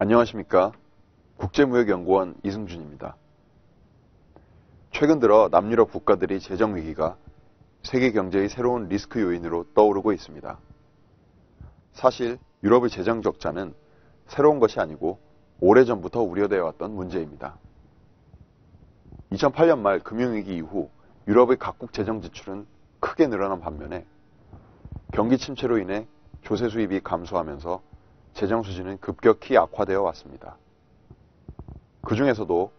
안녕하십니까. 국제무역연구원 이승준입니다. 최근 들어 남유럽 국가들이 재정위기가 세계 경제의 새로운 리스크 요인으로 떠오르고 있습니다. 사실 유럽의 재정 적자는 새로운 것이 아니고 오래전부터 우려되어 왔던 문제입니다. 2008년 말 금융위기 이후 유럽의 각국 재정 지출은 크게 늘어난 반면에 경기 침체로 인해 조세 수입이 감소하면서 재정 수준은 급격히 악화되어 왔습니다. 그 중에서도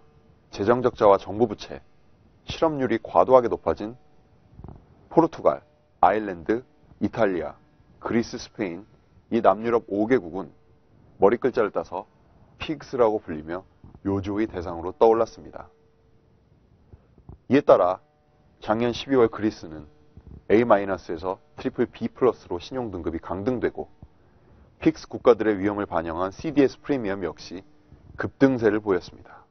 재정 적자와 정부 부채, 실업률이 과도하게 높아진 포르투갈, 아일랜드, 이탈리아, 그리스, 스페인 이 남유럽 5개국은 머리글자를 따서 피그스라고 불리며 요조의 대상으로 떠올랐습니다. 이에 따라 작년 12월 그리스는 A-에서 트리플 B 플러스로 신용 등급이 강등되고 픽스 국가들의 위험을 반영한 CDS 프리미엄 역시 급등세를 보였습니다.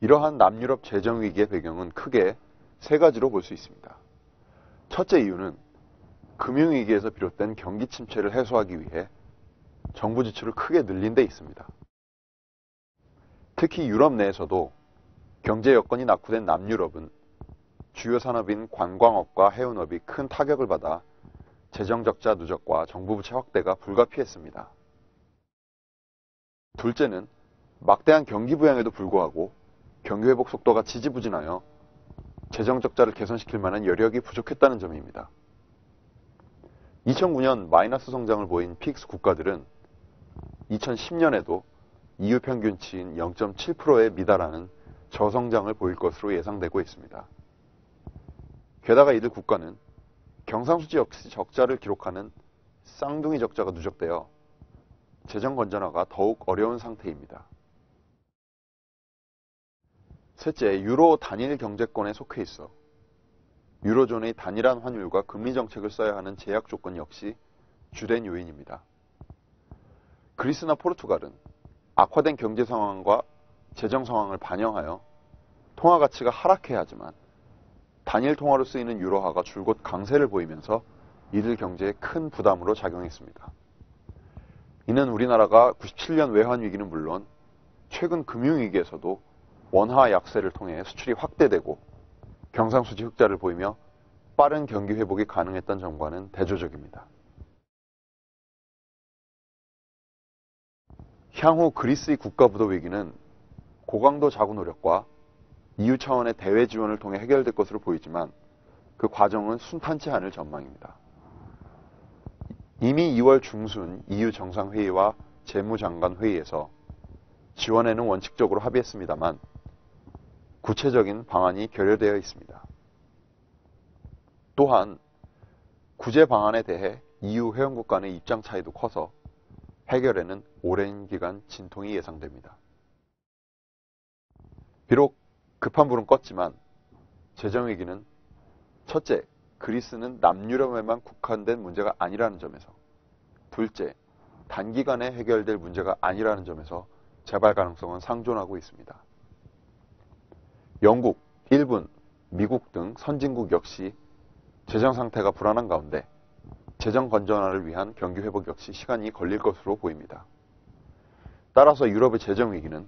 이러한 남유럽 재정 위기의 배경은 크게 세 가지로 볼 수 있습니다. 첫째 이유는 금융위기에서 비롯된 경기 침체를 해소하기 위해 정부 지출을 크게 늘린 데 있습니다. 특히 유럽 내에서도 경제 여건이 낙후된 남유럽은 주요 산업인 관광업과 해운업이 큰 타격을 받아 재정적자 누적과 정부 부채 확대가 불가피했습니다. 둘째는 막대한 경기 부양에도 불구하고 경기 회복 속도가 지지부진하여 재정 적자를 개선시킬 만한 여력이 부족했다는 점입니다. 2009년 마이너스 성장을 보인 픽스 국가들은 2010년에도 EU 평균치인 0.7%에 미달하는 저성장을 보일 것으로 예상되고 있습니다. 게다가 이들 국가는 경상수지 역시 적자를 기록하는 쌍둥이 적자가 누적되어 재정 건전화가 더욱 어려운 상태입니다. 셋째, 유로 단일 경제권에 속해 있어 유로존의 단일한 환율과 금리 정책을 써야 하는 제약 조건 역시 주된 요인입니다. 그리스나 포르투갈은 악화된 경제 상황과 재정 상황을 반영하여 통화 가치가 하락해야 하지만 단일 통화로 쓰이는 유로화가 줄곧 강세를 보이면서 이들 경제에 큰 부담으로 작용했습니다. 이는 우리나라가 97년 외환위기는 물론 최근 금융위기에서도 원화 약세를 통해 수출이 확대되고 경상수지 흑자를 보이며 빠른 경기 회복이 가능했던 점과는 대조적입니다. 향후 그리스의 국가부도 위기는 고강도 자구 노력과 EU 차원의 대외 지원을 통해 해결될 것으로 보이지만 그 과정은 순탄치 않을 전망입니다. 이미 2월 중순 EU 정상회의와 재무장관 회의에서 지원에는 원칙적으로 합의했습니다만 구체적인 방안이 결여되어 있습니다. 또한 구제 방안에 대해 EU 회원국 간의 입장 차이도 커서 해결에는 오랜 기간 진통이 예상됩니다. 비록 급한 불은 껐지만 재정 위기는 첫째, 그리스는 남유럽에만 국한된 문제가 아니라는 점에서 둘째, 단기간에 해결될 문제가 아니라는 점에서 재발 가능성은 상존하고 있습니다. 영국, 일본, 미국 등 선진국 역시 재정 상태가 불안한 가운데 재정 건전화를 위한 경기 회복 역시 시간이 걸릴 것으로 보입니다. 따라서 유럽의 재정 위기는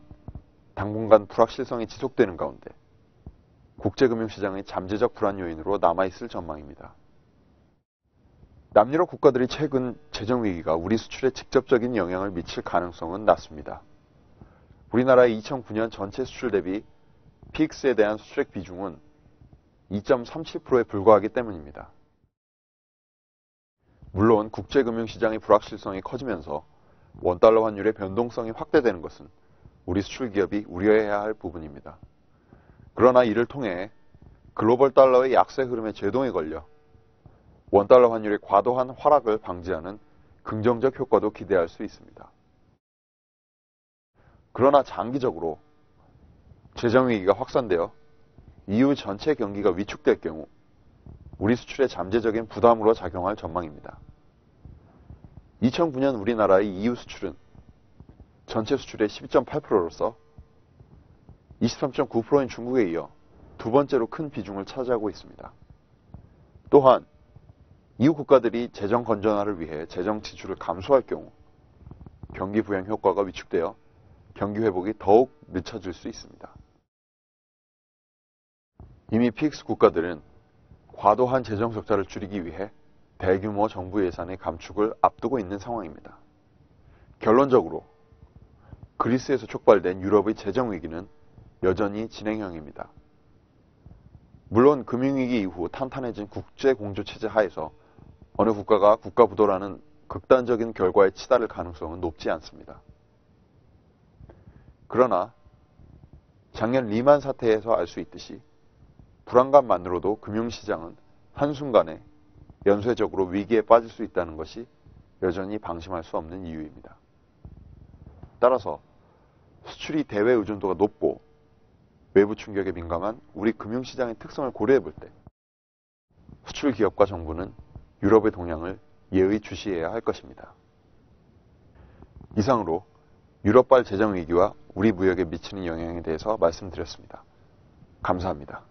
당분간 불확실성이 지속되는 가운데 국제금융시장의 잠재적 불안 요인으로 남아있을 전망입니다. 남유럽 국가들이 최근 재정위기가 우리 수출에 직접적인 영향을 미칠 가능성은 낮습니다. 우리나라의 2009년 전체 수출 대비 PX에 대한 수출액 비중은 2.37%에 불과하기 때문입니다. 물론 국제금융시장의 불확실성이 커지면서 원달러 환율의 변동성이 확대되는 것은 우리 수출 기업이 우려해야 할 부분입니다. 그러나 이를 통해 글로벌 달러의 약세 흐름에 제동이 걸려 원달러 환율의 과도한 하락을 방지하는 긍정적 효과도 기대할 수 있습니다. 그러나 장기적으로 재정위기가 확산되어 EU 전체 경기가 위축될 경우 우리 수출에 잠재적인 부담으로 작용할 전망입니다. 2009년 우리나라의 EU 수출은 전체 수출의 12.8%로서 23.9%인 중국에 이어 두 번째로 큰 비중을 차지하고 있습니다. 또한 EU 국가들이 재정 건전화를 위해 재정 지출을 감소할 경우 경기 부양 효과가 위축되어 경기 회복이 더욱 늦춰질 수 있습니다. 이미 PX 국가들은 과도한 재정 적자를 줄이기 위해 대규모 정부 예산의 감축을 앞두고 있는 상황입니다. 결론적으로 그리스에서 촉발된 유럽의 재정 위기는 여전히 진행형입니다. 물론 금융위기 이후 탄탄해진 국제 공조 체제 하에서 어느 국가가 국가 부도라는 극단적인 결과에 치달을 가능성은 높지 않습니다. 그러나 작년 리만 사태에서 알 수 있듯이 불안감만으로도 금융시장은 한순간에 연쇄적으로 위기에 빠질 수 있다는 것이 여전히 방심할 수 없는 이유입니다. 따라서 수출이 대외 의존도가 높고 외부 충격에 민감한 우리 금융시장의 특성을 고려해 볼 때 수출 기업과 정부는 유럽의 동향을 예의 주시해야 할 것입니다. 이상으로 유럽발 재정 위기와 우리 무역에 미치는 영향에 대해서 말씀드렸습니다. 감사합니다.